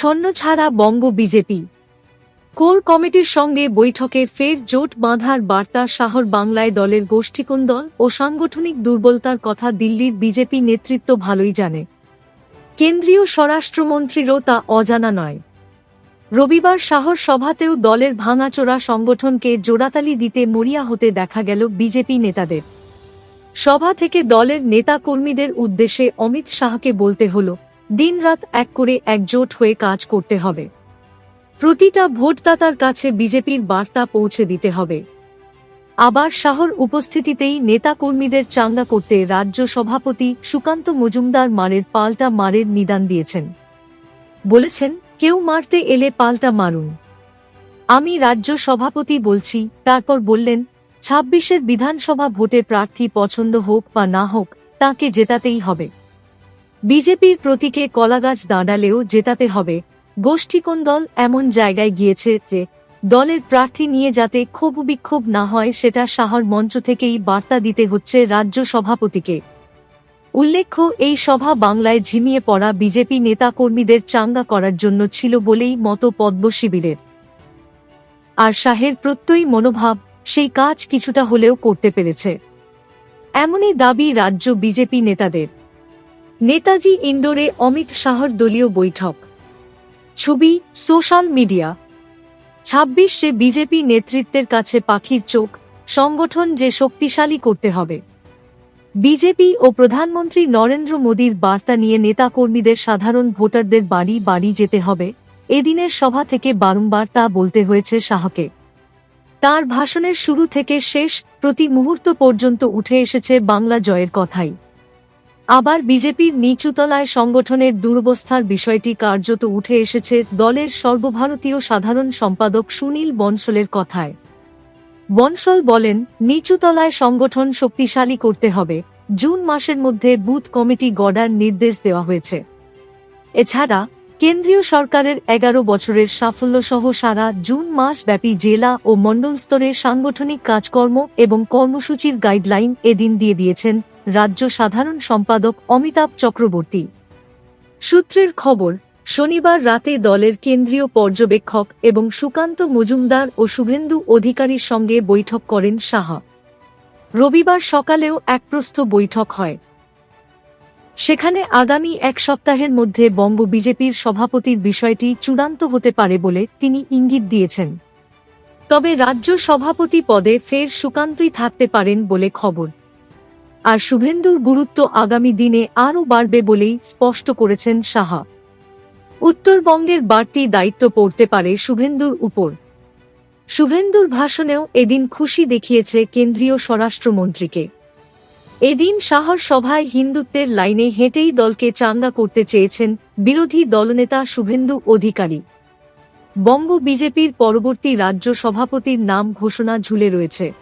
ছন্ন ছাড়া বঙ্গ BJP. Core কমিটির সঙ্গে বৈঠকে ফের জোট বাঁধার বার্তা শাহর বাংলায় দলের গোষ্ঠীকুন্দল ও সাংগঠনিক দুর্বলতার কথা দিল্লির বিজেপি নেতৃত্ব ভালোই জানে। কেন্দ্রীয় স্বরাষ্ট্রমন্ত্রীরও তা অজানা নয়। রবিবার শাহর সভাতেও দলের ভাঙাচোরা সংগঠনকে জোড়াতালি দিতে মরিয়া হতে দেখা গেল বিজেপি নেতাদের। সভা থেকে দলের নেতা কর্মীদের উদ্দেশ্যে অমিত শাহকে বলতে হল দিনরাত এক করে একজোট হয়ে কাজ করতে হবে। প্রতিটা ভোটদাতার কাছে বিজেপির বার্তা পৌঁছে দিতে হবে। আবার শাহর উপস্থিতিতেই নেতাকর্মীদের চাঙ্গা করতে রাজ্য সভাপতি সুকান্ত মজুমদার মারের পাল্টা মারের নিদান দিয়েছেন। বলেছেন, কেউ মারতে এলে পাল্টা মারুন। আমি রাজ্য সভাপতি বলছি, তারপর বললেন, ছাব্বিশের বিধানসভা ভোটে প্রার্থী পছন্দ হোক বা না হোক, তাকে জেতাতেই হবে। বিজেপির প্রতীকে কলাগাছ দাঁড়ালেও জেতাতে হবে। গোষ্ঠীকোণ দল এমন জায়গায় গিয়েছে যে দলের প্রার্থী নিয়ে যাতে ক্ষোভ বিক্ষোভ না হয় সেটা শাহর মঞ্চ থেকেই বার্তা দিতে হচ্ছে রাজ্য সভাপতিকে। উল্লেখ্য, এই সভা বাংলায় ঝিমিয়ে পড়া বিজেপি নেতাকর্মীদের চাঙ্গা করার জন্য ছিল বলেই মতো পদ্ম শিবিরের। আর শাহের প্রত্যয়ী মনোভাব, সেই কাজ কিছুটা হলেও করতে পেরেছে। এমনই দাবি রাজ্য বিজেপি নেতাদের। নেতাজি ইন্ডোরে অমিত শাহর দলীয় বৈঠক। ছবি, সোশ্যাল মিডিয়া। ছাব্বিশে বিজেপি নেতৃত্বের কাছে পাখির চোখ, সংগঠন যে শক্তিশালী করতে হবে। বিজেপি ও প্রধানমন্ত্রী নরেন্দ্র মোদীর বার্তা নিয়ে নেতাকর্মীদের সাধারণ ভোটারদের বাড়ি বাড়ি যেতে হবে, এদিনের সভা থেকে বারংবার তা বলতে হয়েছে শাহকে। তার ভাষণের শুরু থেকে শেষ প্রতি মুহূর্ত পর্যন্ত উঠে এসেছে বাংলা জয়ের কথাই। আবার বিজেপির নিচুতলায় সংগঠনের দুরবস্থার বিষয়টি কার্যত উঠে এসেছে দলের সর্বভারতীয় সাধারণ সম্পাদক সুনীল বনসলের কথায়। বনসল বলেন, নিচুতলায় সংগঠন শক্তিশালী করতে হবে। জুন মাসের মধ্যে বুথ কমিটি গড়ার নির্দেশ দেওয়া হয়েছে। এছাড়া, কেন্দ্রীয় সরকারের এগারো বছরের সাফল্যসহ সারা জুন মাস ব্যাপী জেলা ও মণ্ডল স্তরে সাংগঠনিক কাজকর্ম এবং কর্মসূচির গাইডলাইন এদিন দিয়ে দিয়েছেন রাজ্য সাধারণ সম্পাদক অমিতাভ চক্রবর্তী। সূত্রের খবর, শনিবার রাতে দলের কেন্দ্রীয় পর্যবেক্ষক এবং সুকান্ত মজুমদার ও শুভেন্দু অধিকারীর সঙ্গে বৈঠক করেন সাহা। রবিবার সকালেও একপ্রস্থ বৈঠক হয়। সেখানে আগামী এক সপ্তাহের মধ্যে বঙ্গ বিজেপির সভাপতির বিষয়টি চূড়ান্ত হতে পারে বলে তিনি ইঙ্গিত দিয়েছেন। তবে রাজ্য সভাপতি পদে ফের সুকান্তই থাকতে পারেন বলে খবর। আর শুভেন্দুর গুরুত্ব আগামী দিনে আরও বাড়বে বলেই স্পষ্ট করেছেন সাহা। উত্তরবঙ্গের বাড়তি দায়িত্ব পড়তে পারে শুভেন্দুর উপর। শুভেন্দুর ভাষণেও এদিন খুশি দেখিয়েছে কেন্দ্রীয় স্বরাষ্ট্রমন্ত্রীকে। এদিন শাহর সভায় হিন্দুত্বের লাইনে হেঁটেই দলকে চাঙ্গা করতে চেয়েছেন বিরোধী দলনেতা শুভেন্দু অধিকারী। বঙ্গ বিজেপির পরবর্তী রাজ্য সভাপতির নাম ঘোষণা ঝুলে রয়েছে।